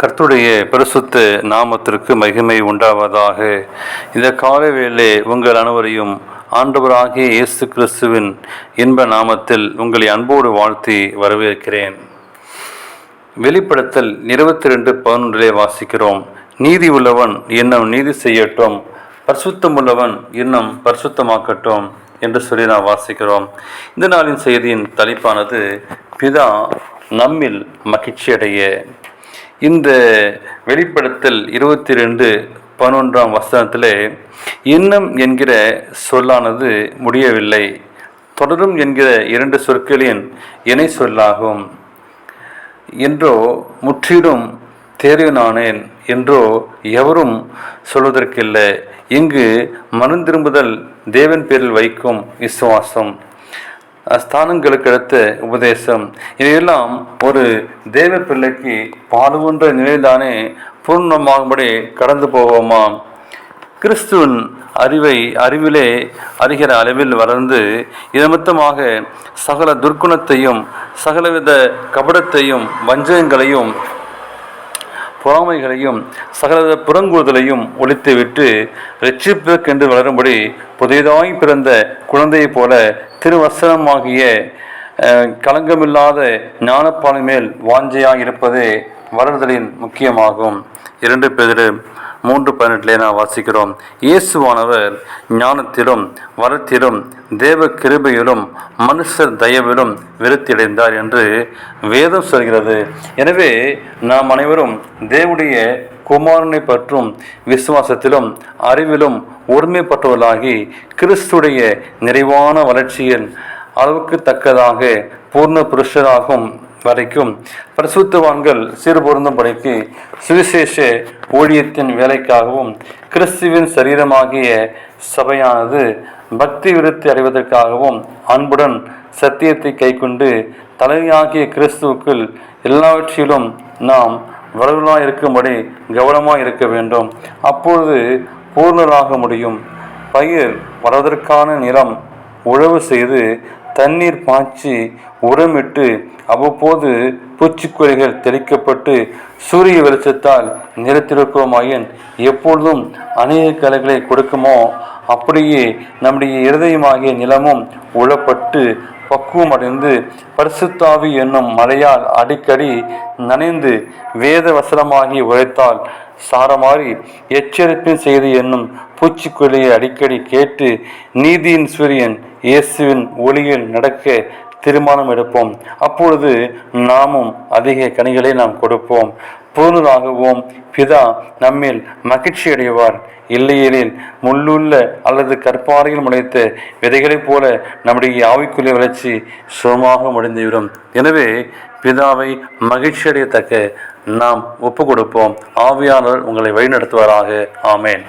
கர்த்துடைய பரிசுத்த நாமத்திற்கு மகிமை உண்டாவதாக. இந்த காலை வேளை உங்கள் அனைவரையும் ஆண்டவராகிய இயேசு கிறிஸ்துவின் இன்ப நாமத்தில் உங்களை அன்போடு வாழ்த்தி வரவேற்கிறேன். வெளிப்படுத்தல் இருபத்தி ரெண்டு பதினொன்றிலே வாசிக்கிறோம். நீதி உள்ளவன் இன்னும் நீதி செய்யட்டும். பரிசுத்தம் உள்ளவன் இன்னும் பரிசுத்தமாக்கட்டும் என்று சொல்லி நாம் வாசிக்கிறோம். இந்த நாளின் செய்தியின் தலைப்பானது பிதா நம்மில் மகிழ்ச்சியடைய. இந்த வெளிப்படுத்தல் இருபத்தி ரெண்டு பதினொன்றாம் வசனத்தில் இன்னும் என்கிற சொல்லானது முடியவில்லை. தொடரும் என்கிற இரண்டு சொற்களின் இணை சொல்லாகும். என்றோ முற்றிலும் தேர்வினானேன் என்றோ எவரும் சொல்வதற்கில்லை. இங்கு மனம் திரும்புதல் தேவன் பேரில் வைக்கும் விசுவாசம். ஸ்தானங்களுக்கு எடுத்த உபதேசம். இதையெல்லாம் ஒரு தேவ பிள்ளைக்கு பாடுகின்ற நிலையில்தானே பூர்ணமாகும்படி கடந்து போவோமா கிறிஸ்துவின் அறிவை அறிவிலே அறிகிற அளவில் வளர்ந்து இதமொத்தமாக சகல துர்க்குணத்தையும் சகலவித கபடத்தையும் வஞ்சகங்களையும் பொறாமைகளையும் சகலத புறங்கூறுதலையும் ஒழித்துவிட்டு ரட்சிப்பிற்கென்று வளரும்படி புதியதாய் பிறந்த குழந்தையைப் போல திருவசனமாகிய களங்கமில்லாத ஞானப்பாலை மேல் வாஞ்சையாக இருப்பதே வளர்தலின் முக்கியமாகும். இரண்டு பேர் மூன்று பதினெட்டிலே நான் வாசிக்கிறோம். இயேசுவானவர் ஞானத்திலும் வரத்திலும் தேவ கிருபையிலும் மனுஷர் தயவிலும் விருத்தியடைந்தார் என்று வேதம் சொல்கிறது. எனவே நாம் அனைவரும் தேவடைய குமாரனை பற்றும் விசுவாசத்திலும் அறிவிலும் ஒருமைப்பட்டவர்களாகி கிறிஸ்துடைய நிறைவான வளர்ச்சியின் அளவுக்கு தக்கதாக பூர்ண புருஷராகும் வரைக்கும் பிரசுத்தவான்கள் சிறு படிக்கு சுவிசேஷ ஊழியத்தின் வேலைக்காகவும் கிறிஸ்துவின் சரீரமாகிய சபையானது பக்தி விருத்தி அடைவதற்காகவும் அன்புடன் சத்தியத்தை கைக்கொண்டு தலையாகிய கிறிஸ்துவுக்குள் எல்லாவற்றிலும் நாம் வரவுகளாக இருக்கும்படி கவனமாக இருக்க வேண்டும். அப்பொழுது பூர்ணராக முடியும். பயிர் வளர்வதற்கான நிலம் உழவு செய்து தண்ணீர் பாய்ச்சி உரமிட்டு அவ்வப்போது பூச்சிக்கொல்லிகள் தெளிக்கப்பட்டு சூரிய வெளிச்சத்தால் நிறத்திருக்கோமாயின் எப்பொழுதும் அநேக கலைகளை கொடுக்குமோ அப்படியே நம்முடைய இருதயமாகிய நிலமும் உழப்பட்டு பக்குவம் அடைந்து பரிசுத்தாவி என்னும் மழையால் அடிக்கடி நனைந்து வேத வசனமாகி உழைத்தால் சாரமாறி எச்சரிப்பின் செய்தி என்னும் பூச்சிக்கொல்லியை அடிக்கடி கேட்டு நீதியின் சூரியன் இயேசுவின் ஒளியில் நடக்க தீர்மானம் எடுப்போம். அப்பொழுது நாமும் அதிக கனிகளை நாம் கொடுப்போம். பூர்ணராகவும். பிதா நம்மில் மகிழ்ச்சி அடைவார் இல்லையெனில் முள்ளுள்ள அல்லது கற்பாறையில் முளைத்த விதைகளைப் போல நம்முடைய ஆவிக்குரிய வளர்ச்சி சுகமாக முடிந்துவிடும். எனவே பிதாவை மகிழ்ச்சி அடையத்தக்க நாம் ஒப்பு கொடுப்போம் ஆவியானவர் உங்களை வழிநடத்துவாராக. ஆமேன்.